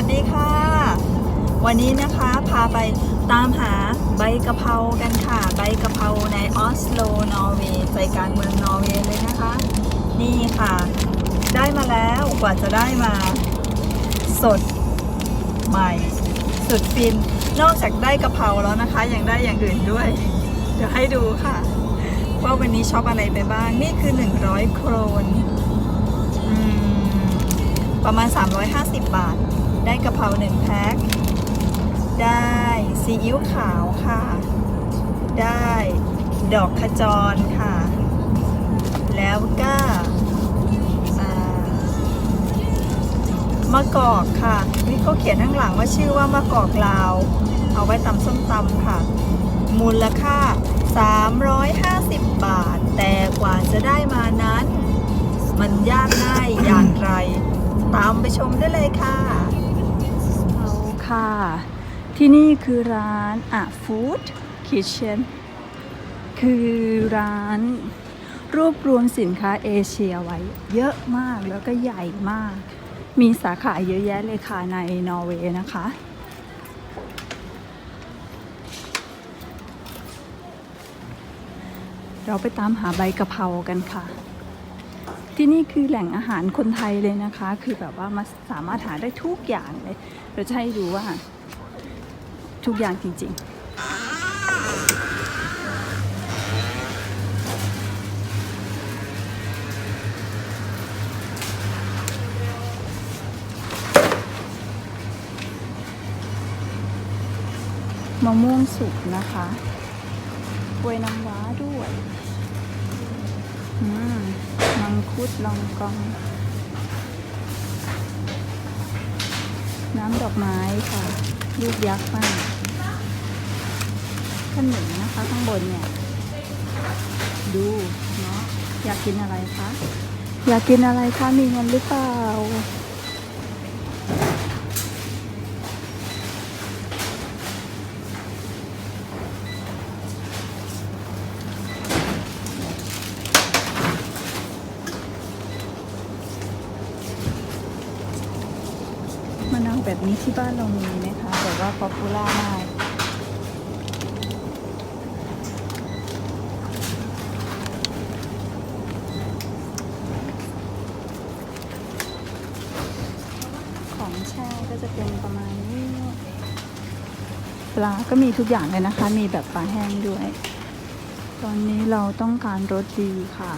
วัสดีค่ะ วันนี้นะคะพาไปตามหาใบกะเพรากันค่ะ ใบกะเพราในออสโล นอร์เวย์ใจกลางเมืองนอร์เวย์เลยนะคะ นี่ค่ะ ได้มาแล้วกว่าจะได้มา สดใหม่ สุดฟิน นอกจากได้กะเพราแล้วนะคะ ยังได้อย่างอื่นด้วย เดี๋ยวให้ดูค่ะ ว่าวันนี้ชอปอะไรไปบ้าง นี่คือ 100 โครนอืมประมาณ 350 บาท ได้กะเพราหนึ่งแพ็ค ได้ซีอิ๊วขาวค่ะ ได้ดอกขจรค่ะ แล้วก็มะกอกค่ะ นี่เขาเขียนข้างหลังว่าชื่อว่ามะกอกลาว เอาไว้ตำส้มตำค่ะ มูลค่า 350 บาท แต่กว่าจะได้มานั้น มันยากง่ายอย่างไร ตามไปชมได้เลยค่ะ ค่ะ ที่นี่คือร้านอะฟู้ดคิเชนคือร้านรวบรวมสินค้าเอเชียไว้ เยอะมากแล้วก็ใหญ่มาก มีสาขาเยอะแยะเลยค่ะในนอร์เวย์นะคะ เราไปตามหาใบกะเพรากันค่ะ ที่นี่คือแหล่งอาหารคนไทยเลยนะคะ คือแบบว่ามาสามารถหาได้ทุกอย่างเลยเราจะให้ดูว่า ทุกอย่างจริง ๆมะม่วงสุกนะคะกล้วยน้ำว้า คุดลองกอง น้ำดอกไม้ค่ะ ลูกยักษ์มากขนมนะคะ ข้างบนเนี่ย ดูเนาะอยากกินอะไรคะ อยากกินอะไรคะ มีเงินหรือเปล่า แบบนี้ที่บ้านเรามีไหมคะ แต่ว่าป๊อปปูล่ามากของแช่ก็จะเป็นประมาณนี้ปลาก็มีทุกอย่างเลยนะคะ มีแบบปลาแห้งด้วย ตอนนี้เราต้องการรสดีค่ะ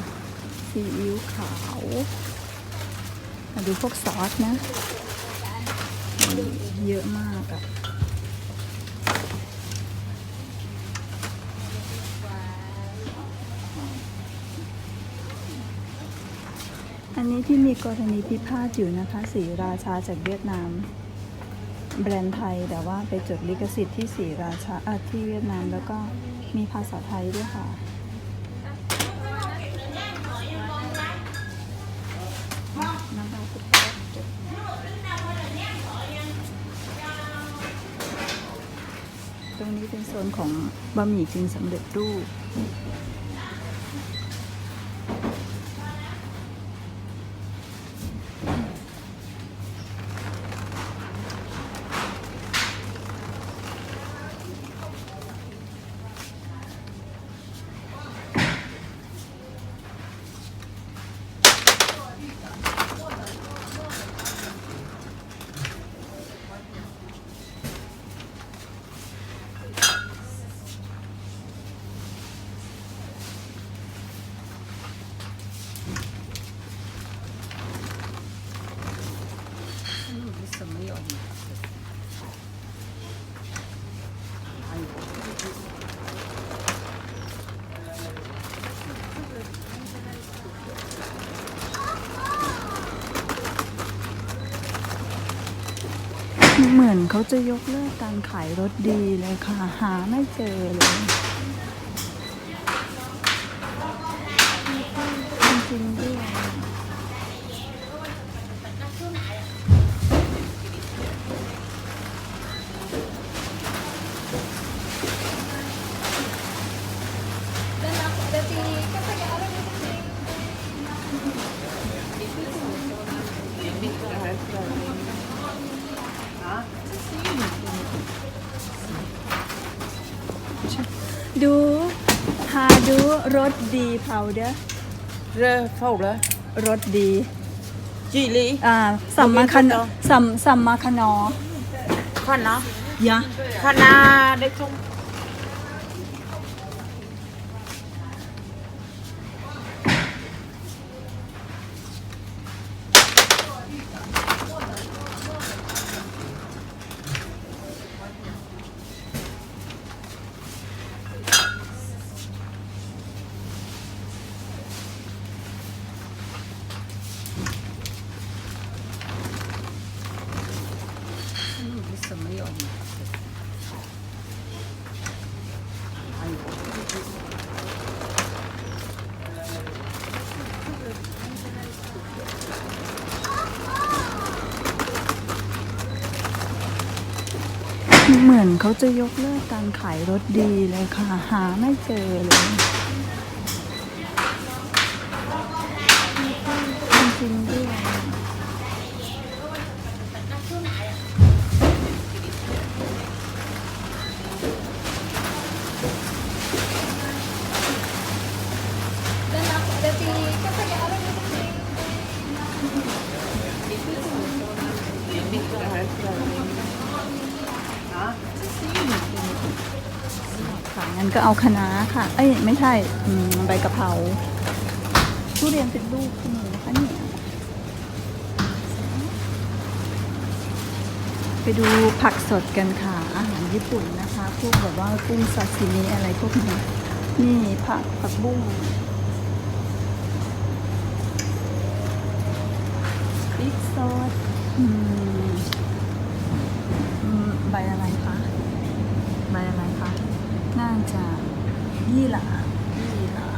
ซีอิ๊วขาว มาดูพวกซอสนะ เยอะมากอะอันนี้ที่มีกรณีพิพาทอยู่นะคะสีราชาจากเวียดนาม แบรนด์ไทยแต่ว่าไปจดลิขสิทธิ์ที่สีราชาที่เวียดนามแล้วก็มีภาษาไทยด้วยค่ะ เป็นโซนของบะหมี่กึ่งสำเร็จรูป เหมือนเขาจะยกเลิกการขายรถดีเลยค่ะ หาไม่เจอเลยจริงๆด้วย ดูหาดูรสดีเผาเด้อ Rơ phâu đó รสดี Chị lý อ่าสัมมาคันเอาสัมสัมมาคานอ Khoan nó ยะ Khoan à มือนเขาจะยกเลิกการขายรถดีเลยค่ะ หาไม่เจอเลย ก็เอาคะน้าค่ะ เอ้ยไม่ใช่ใบกะเพราทุเรียนเป็นลูกคุณหนูคะเนี่ยไปดูผักสดกันค่ะ อาหารญี่ปุ่นนะคะพวกแบบว่ากุ้งซาซิมิอะไรพวกนี้นี่ผักผักบุ้งพริกซอสอืมใบอะไรคะ ใบอะไรคะ น่าจะ ยี่หร่ายี่หร่า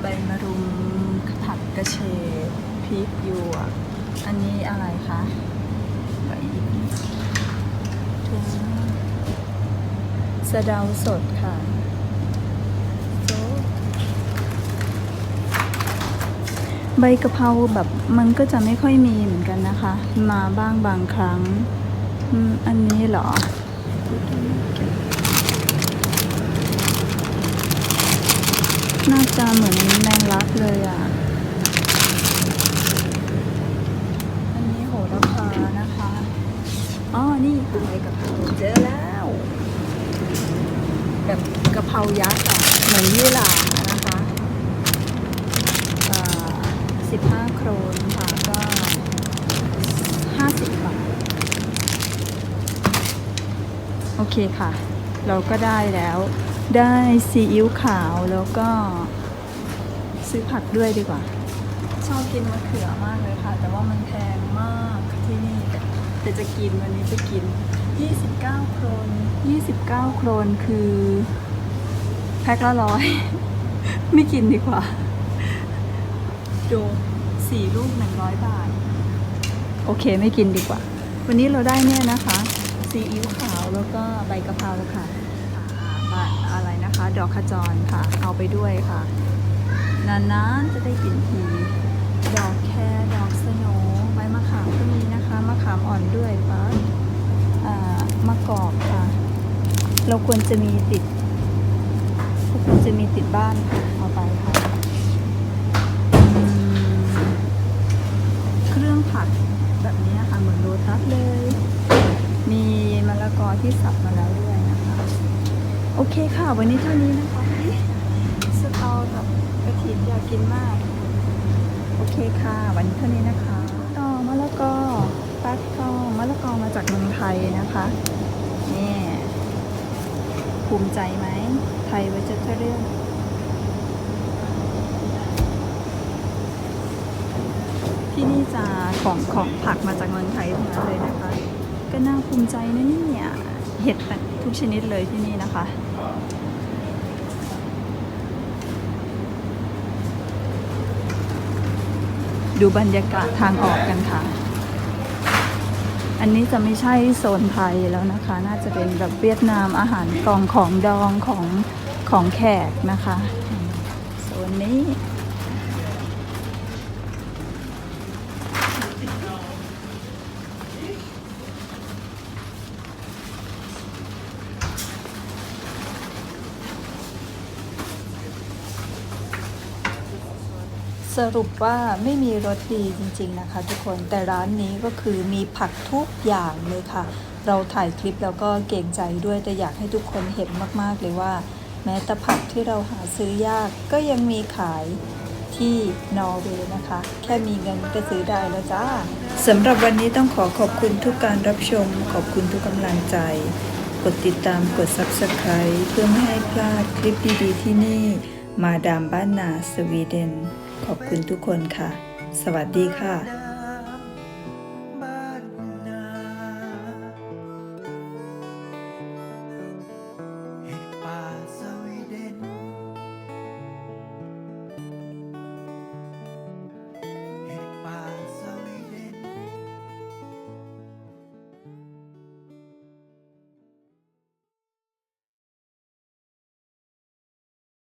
ใบมะรุมผัดกระเฉดพริกหยวกอันนี้อะไรคะใบถั่วสะเดาสดค่ะใบกะเพราแบบมันก็จะไม่ค่อยมีเหมือนกันนะคะ มาบ้างบางครั้งอันนี้เหรอ น่าจะเหมือนแมงลักเลยอะ อันนี้โหระพานะคะ อ๋อ นี่คือใบกะเพราเจอแล้ว แบบกะเพรายักษ์อะเหมือนยี่หร่านะคะสิบห้าโครนค่ะก็ห้าสิบบาท โอเคค่ะ เราก็ได้แล้ว ได้ซีอิ๊วขาวแล้วก็ซื้อผักด้วยดีกว่า ชอบกินมะเขือมากเลยค่ะ แต่ว่ามันแพงมากที่นี่แต่แต่จะกินวันนี้จะกิน 29 โครน 29 โครนคือ แพ็คละร้อย ไม่กินดีกว่า ดูสี่ลูก 100 บาท โอเคไม่กินดีกว่า วันนี้เราได้เนี่ยนะคะ ซีอิ๊วขาวแล้วก็ใบกะเพราค่ะอ่าอะไร นะคะ ดอกขจรค่ะ เอาไปด้วยค่ะ นานๆจะได้กินที ดอกแครดอกสโนใบมะขามก็มีนะคะ มะขามอ่อนด้วยค่ะอ่ามะกอกค่ะ เราควรจะมีติดควรจะมีติดบ้านค่ะเอาไปค่ะ เครื่องผัดแบบนี้ค่ะเหมือนโรตัสเลย มีมะละกอที่สับมาแล้วด้วย โอเคค่ะ วันนี้เท่านี้นะคะสตอกับกระถิ่นอยากกินมาก โอเคค่ะ วันนี้เท่านี้นะคะต่อมะละกอฟักทองมะละกอมาจากเมืองไทยนะคะนี่ภูมิใจไหม ไทยเวจเทเรียนที่นี่จะของของผักมาจากเมืองไทยทั้งนั้นเลยนะคะ ก็น่าภูมิใจนะเนี่ยเห็ดทุกชนิดเลยที่นี่นะคะ ดูบรรยากาศทางออกกันค่ะ อันนี้จะไม่ใช่โซนไทยแล้วนะคะ น่าจะเป็นแบบเวียดนามอาหารกองของดองของของแขกนะคะ โซนนี้ สรุปว่าไม่มีรสดีจริงๆนะคะทุกคนแต่ร้านนี้ก็คือมีผักทุกอย่างเลยค่ะ เราถ่ายคลิปแล้วก็เก่งใจด้วยแต่อยากให้ทุกคนเห็นมากๆเลยว่า แม้แต่ผักที่เราหาซื้อยากก็ยังมีขายที่นอร์เวย์นะคะ แค่มีเงินก็ซื้อได้แล้วจ้าสำหรับวันนี้ต้องขอขอบคุณทุกการรับชม ขอบคุณทุกกำลังใจ กดติดตามกด Subscribe เพื่อไม่ให้พลาดคลิปดีๆที่นี่ มาดามบ้านนาสวีเดน ขอบคุณทุกคนค่ะ สวัสดีค่ะ